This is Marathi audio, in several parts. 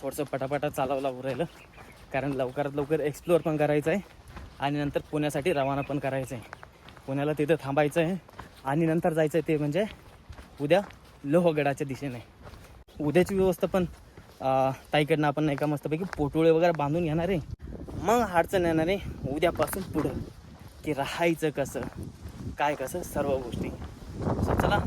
थोडंसं पटापटा चालावं लागू राहिलं. कारण लवकरात लवकर एक्सप्लोअर पण करायचं आहे. आणि नंतर पुण्यासाठी रवाना पण करायचं आहे. पुण्याला तिथं थांबायचं आहे. आणि नंतर जायचं आहे ते म्हणजे उद्या लोहगडाच्या दिशेने. उद्याची व्यवस्था पण ताईकडनं आपण नाही का मस्तपैकी पोटोळे वगैरे बांधून घेणार आहे. मग अडचण येणार आहे उद्यापासून पुढं. की राहायचं कसं? काय कसं? सर्व गोष्टी. चला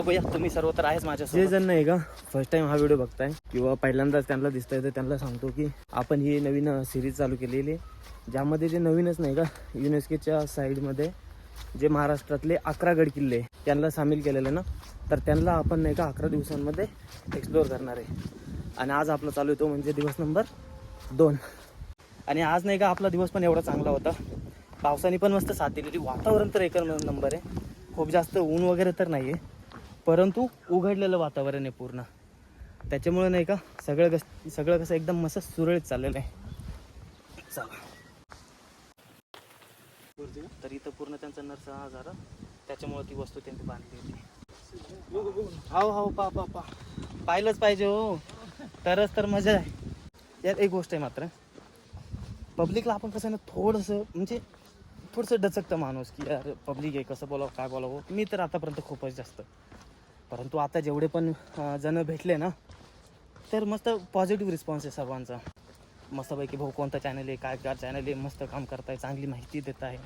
बघूया. तुम्ही सर्व तर आहेच माझ्या जे जण नाही का फर्स्ट टाइम हा व्हिडिओ बघताय किंवा पहिल्यांदाच त्यांना दिसतंय तर त्यांना सांगतो की आपण ही नवीन सिरीज चालू केलेली आहे. ज्यामध्ये जे नवीनच नाही का युनेस्कोच्या साईडमध्ये जे महाराष्ट्रातले अकरा गड किल्ले आहे, त्यांना सामील केलेलं ना तर त्यांना आपण नाही का अकरा दिवसांमध्ये एक्सप्लोअर करणार आहे. आणि आज आपला चालू येतो म्हणजे दिवस नंबर दोन. आणि आज नाही का आपला दिवस पण एवढा चांगला होता. पावसाने पण मस्त साथ दिलेली. वातावरण तर एक नंबर आहे. खूप जास्त ऊन वगैरे तर नाही आहे परंतु उघडलेलं वातावरण आहे पूर्ण. त्याच्यामुळे नाही का सगळं कस सगळं कसं एकदम मस्त सुरळीत चाललेलं आहे. चला. तर इथं पूर्ण त्यांचा नर्स हा झाला. त्याच्यामुळे ती वस्तू त्यांनी बांधली होती. हो हो पा पा पा. पाहिलंच पाहिजे हो. तरच तर मजा आहे. यात एक गोष्ट आहे मात्र. पब्लिकला आपण कसं ना थोडंसं म्हणजे थोडंसं डचकतं माणूस की यार पब्लिक आहे कसं बोलावं काय बोलावं. मी तर आतापर्यंत खूपच जास्त परंतु आता जेवढे पण जण भेटले ना तर मस्त पॉझिटिव्ह रिस्पॉन्स आहे सर्वांचा. मस्तपैकी भाऊ कोणता चॅनल आहे काय काय चॅनल आहे मस्त काम करताय चांगली माहिती देत आहे.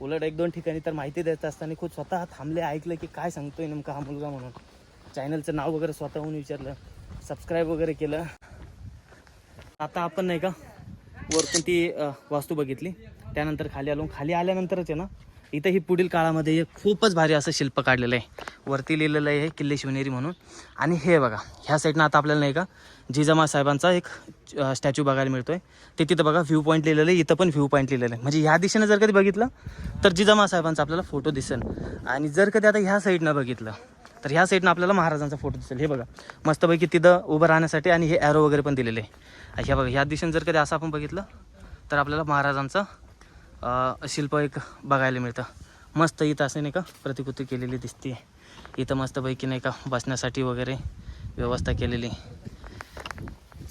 उलट एक दोन ठिकाणी तर माहिती देत असताना खूप स्वतः थांबले ऐकलं की काय सांगतोय नेमका हा मुलगा म्हणून. चॅनलचं नाव वगैरे स्वतःहून विचारलं सबस्क्राईब वगैरे केलं. आता आपण नाही का वरतून ती वास्तू बघितली. त्यानंतर खाली आलो खाली आल्यानंतरच आहे ना इथं ही पुढील काळामध्ये एक खूपच भारी असं शिल्प काढलेलं आहे. वरती लिहिलेलं आहे किल्ले शिवनेरी म्हणून. आणि हे बघा ह्या साईडनं आता आपल्याला नाही का जिजामा साहेबांचा एक स्टॅच्यू बघायला मिळतो आहे ते तिथं बघा व्ह्यू पॉईंट लिहिलेलं आहे इथं पण व्ह्यू पॉईंट लिहिलेलं आहे. म्हणजे ह्या दिशेनं जर कधी बघितलं तर जिजामा साहेबांचा आपल्याला फोटो दिसेल. आणि जर कधी आता ह्या साईडनं बघितलं तर ह्या साईडनं आपल्याला महाराजांचा फोटो दिसेल. हे बघा मस्तपैकी तिथं उभं राहण्यासाठी आणि हे ॲरो वगैरे पण दिलेले आहे. ह्या बघा ह्या दिशेनं जर कधी असं आपण बघितलं तर आपल्याला महाराजांचं शिल्प एक बघायला मिळतं. मस्त इथं असे नाही का प्रतिकृती केलेली दिसते इथं मस्तपैकी नाही का बसण्यासाठी वगैरे व्यवस्था केलेली.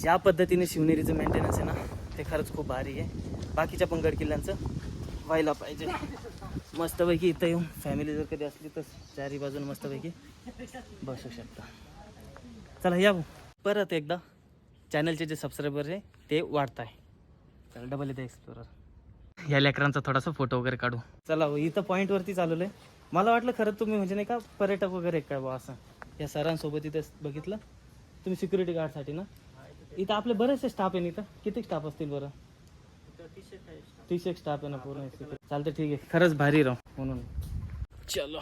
ज्या पद्धतीने शिवनेरीचं मेंटेनन्स आहे ना ते खरंच खूप भारी आहे. बाकीच्या पण गडकिल्ल्यांचं व्हायला पाहिजे. मस्तपैकी इथं येऊन फॅमिली जर कधी असली तर चारी बाजून मस्तपैकी बसू शकता. चला या परत एकदा चॅनलचे जे सबस्क्रायबर आहे ते वाढत आहे चला डबल येते एक्सप्लोरर या लेकरांचा थोडासा फोटो वगैरे काढू. चला हो, इथं इथं पॉईंटवरती चालू आहे मला वाटलं खरं तुम्ही म्हणजे नाही का पर्यटक वगैरे काय बा असं. या सरांसोबत इथं बघितलं. तुम्ही सिक्युरिटी गार्डसाठी ना? इथं आपले बरेचसे स्टाफ आहे ना इथं? किती स्टाफ असतील बरं? तीस एक स्टाफ आहे ना पूर्ण चालतं ठीक आहे. खरंच भारी राव म्हणून. चलो.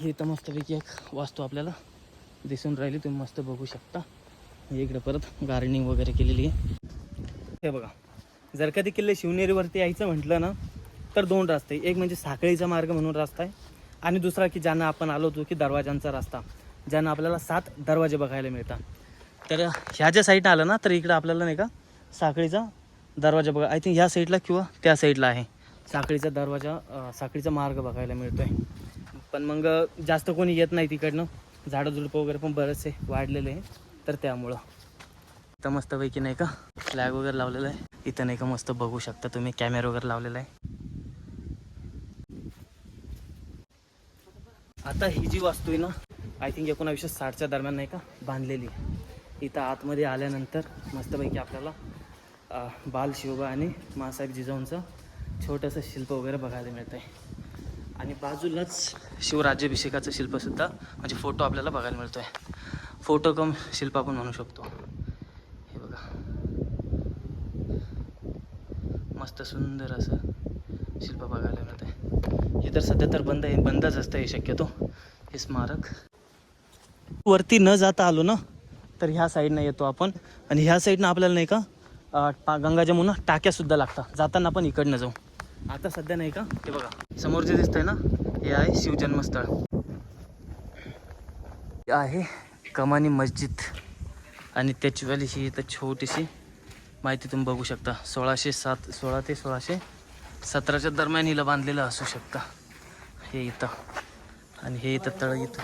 हे तर मस्तपैकी एक वास्तू आपल्याला दिसून राहिली. तुम्ही मस्त बघू शकता. इकडे परत गार्डनिंग वगैरे केलेली आहे. हे बघा. जर कधी किल्ले शिवनेरीवरती यायचं म्हटलं ना तर दोन रस्ते. एक म्हणजे साखळीचा मार्ग म्हणून रस्ता आहे. आणि दुसरा की ज्यांना आपण आलो होतो की दरवाजांचा रस्ता ज्यांना आपल्याला सात दरवाजे बघायला मिळतात. तर ह्या ज्या साईडला आलं ना तर इकडं आपल्याला नाही का साखळीचा दरवाजा बघा. आय थिंक ह्या साईडला किंवा त्या साईडला आहे. साखळीचा दरवाजा साखळीचा मार्ग बघायला मिळतो आहे पण मग जास्त कोणी येत नाही तिकडनं. झाडं झुडपं वगैरे पण बरेचसे वाढलेले आहे. तर त्यामुळं. तर मस्तपैकी नाही का फ्लॅग वगैरे लावलेला आहे. इथं नाही का मस्त बघू शकता तुम्ही. कॅमेरा वगैरे लावलेला आहे. आता ही जी वास्तू आहे ना आय थिंक एकोणावीसशे साठच्या दरम्यान नाही का बांधलेली आहे. इथं आतमध्ये आल्यानंतर मस्तपैकी आपल्याला बाल शिवबा आणि मासाहेब जिजाऊंचं छोटंसं शिल्प वगैरे बघायला मिळतं आहे आणि बाजूलाच शिवराज्याभिषेकाचं शिल्पसुद्धा म्हणजे फोटो आपल्याला बघायला मिळतो आहे फोटो कम शिल्प आपण म्हणू शकतो हे बघा मस्त सुंदर असं शिल्प बघायला मिळतं हे तर सध्या तर बंद आहे बंदच असतं हे शक्यतो. हे स्मारक. वरती न जाता आलो ना तर ह्या साईडनं येतो आपण. आणि ह्या साईडनं आपल्याला नाही का गंगा जमुना टाक्यासुद्धा लागतात. जाताना आपण इकडनं जाऊ. आता सध्या नाही का हे बघा. समोर जे दिसतंय ना हे आहे शिवजन्मस्थळ हे आहे कमानी मस्जिद. आणि त्याचीवाली ही इथं छोटीशी माहिती तुम्ही बघू शकता. सोळाशे सात सोळा ते सोळाशे सतराच्या दरम्यान हिला बांधलेलं असू शकता. हे इथं. आणि हे इथं तळ इथं.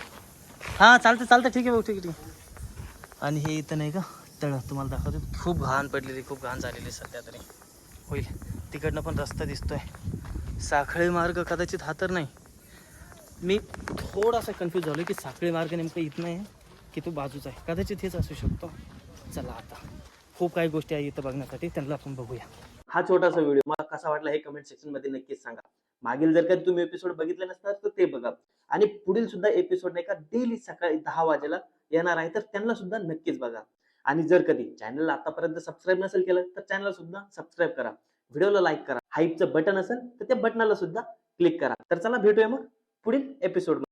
हां चालतं चालतं ठीक आहे भाऊ ठीक आहे ठीक आणि हे इथं नाही का? तळं. तुम्हाला दाखवतो. खूप घाण पडलेली खूप घाण झालेली सध्या तरी. होईल. तिकडनं पण रस्ता दिसतोय. साखळी मार्ग कदाचित हा तर नाही. मी थोडासा कन्फ्यूज झालो की साखळी मार्ग नेमकं इथं आहे की तो बाजूचा आहे. कदाचित हेच असू शकतो. चला आता. खूप काही गोष्टी आहेत इथं बघण्यासाठी त्यांना आपण बघूया. हा छोटासा व्हिडिओ मला कसा वाटला हे कमेंट सेक्शनमध्ये नक्कीच सांगा. मागील जर कधी तुम्ही एपिसोड बघितले नसतात तर ते बघा. आणि पुढील सुद्धा एपिसोड नाही का डेली सकाळी दहा वाजेला येणार आहे तर त्यांना सुद्धा नक्कीच बघा. आणि जर कधी चॅनलला आतापर्यंत सबस्क्राईब नसेल केलं तर चॅनलला सुद्धा सबस्क्राईब करा. व्हिडिओला लाईक करा. हाईपचं बटन असेल तर त्या बटनाला सुद्धा क्लिक करा. तर चला भेटूया मग पुढील एपिसोड